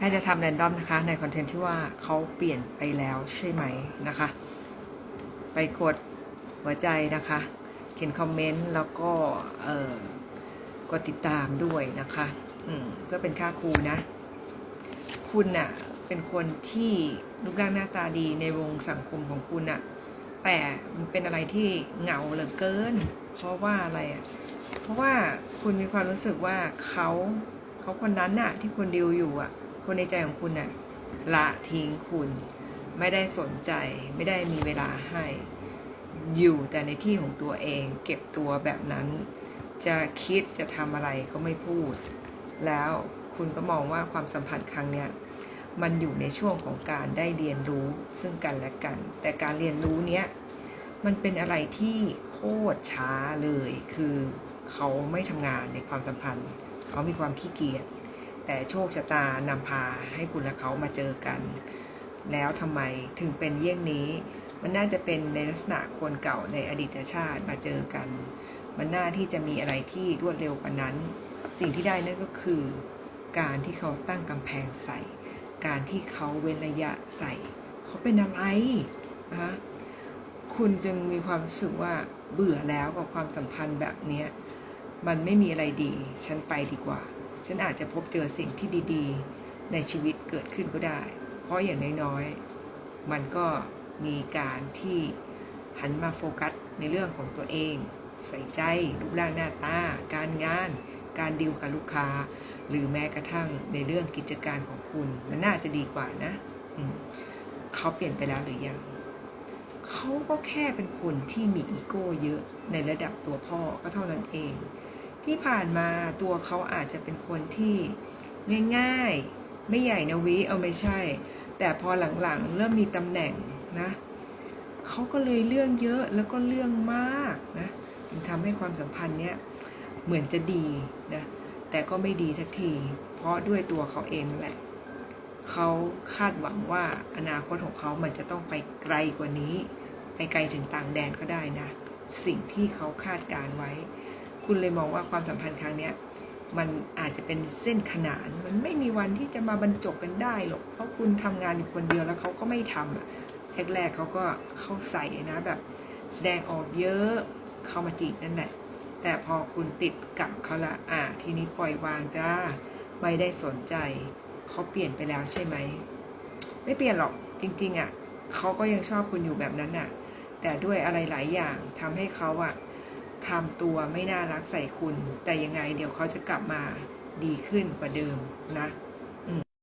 น่าจะทำแรนดอมนะคะ ในคอนเทนต์ที่ว่าเขาเปลี่ยนไปแล้วใช่ไหมนะคะ ไปกดหัวใจนะคะ เขียนคอมเมนต์แล้วก็เออกดติดตามด้วยนะคะอืมเพื่อเป็นค่าครูนะ คุณน่ะเป็นคนที่รูปร่างหน้าตาดีในวงสังคมของคุณน่ะ แต่มันเป็นอะไรที่เหงาเหลือเกิน เพราะว่าอะไรอะ เพราะว่าคุณมีความรู้สึกว่าเขาเขาคนนั้นน่ะ ที่คุณดิวอยู่อะ คนในใจของคุณน่ะละทิ้งคุณ ไม่ได้สนใจ ไม่ได้มีเวลาให้ อยู่แต่ในที่ของตัวเอง เก็บตัวแบบนั้น จะคิดจะทำอะไรก็ไม่พูด แล้วคุณก็มองว่าความสัมพันธ์ครั้งเนี้ยมันอยู่ในช่วงของการได้เรียนรู้ซึ่งกันและกัน แต่การเรียนรู้เนี้ยมันเป็นอะไรที่โคตรช้าเลย คือเขาไม่ทำงานในความสัมพันธ์ เขามีความขี้เกียจ แต่โชคชะตานำพาให้คุณและเขามาเจอกัน แล้วทำไมถึงเป็นเยี่ยงนี้ มันน่าจะเป็นในลักษณะคนเก่าในอดีตชาติมาเจอกัน มันน่าที่จะมีอะไรที่รวดเร็วกว่านั้น สิ่งที่ได้นั่นก็คือ การที่เขาตั้งกำแพงใส่ การที่เขาเว้นระยะใส่ เขาเป็นอะไรนะคะคุณจึงมีความรู้สึกว่าเบื่อแล้วกับความสัมพันธ์แบบนี้มันไม่มีอะไรดี ฉันไปดีกว่า ฉันอาจจะพบเจอสิ่งที่ดีๆ ในชีวิตเกิดขึ้นก็ได้ เพราะอย่างน้อยๆ มันก็มีการที่หันมาโฟกัสในเรื่องของตัวเอง ใส่ใจรูปร่างหน้าตา การงาน การดีลกับลูกค้า หรือแม้กระทั่งในเรื่องกิจการของคุณ มันน่าจะดีกว่านะเขาเปลี่ยนไปแล้วหรือยังเขาก็แค่เป็นคนที่มีอีโก้เยอะในระดับตัวพ่อก็เท่านั้นเอง ที่ผ่านมาตัวเขาอาจจะเป็นคนที่ง่ายๆ ไม่ใหญ่นะวิเอาไม่ใช่ แต่พอหลังๆ เริ่มมีตำแหน่งนะเขาก็เลยเรื่องเยอะแล้วก็เรื่องมากนะถึงทำให้ความสัมพันธ์เนี้ยเหมือนจะดีนะแต่ก็ไม่ดีสักที เพราะด้วยตัวเขาเองแหละเขาคาดหวังว่าอนาคตของเขามันจะต้องไปไกลกว่านี้ ไปไกลถึงต่างแดนก็ได้นะ สิ่งที่เขาคาดการไว้ คุณเลยมองว่าความสัมพันธ์ครั้งเนี้ยมันอาจจะเป็นเส้นขนาน มันไม่มีวันที่จะมาบรรจบกันได้หรอก เพราะคุณทำงานอยู่คนเดียวแล้วเขาก็ไม่ทำอะแรกๆเขาก็เข้าใส่นะแบบแสดงออกเยอะเข้ามาจีบนั่นแหละ แต่พอคุณติดกับเขาละอ่าทีนี้ปล่อยวางจ้า ไม่ได้สนใจ เขาเปลี่ยนไปแล้วใช่ไหม ไม่เปลี่ยนหรอกจริง ๆอะเขาก็ยังชอบคุณอยู่แบบนั้นอะ แต่ด้วยอะไรหลายอย่างทำให้เขาอะ ทำตัวไม่น่ารักใส่คุณ แต่ยังไงเดี๋ยวเขาจะกลับมาดีขึ้นกว่าเดิมนะ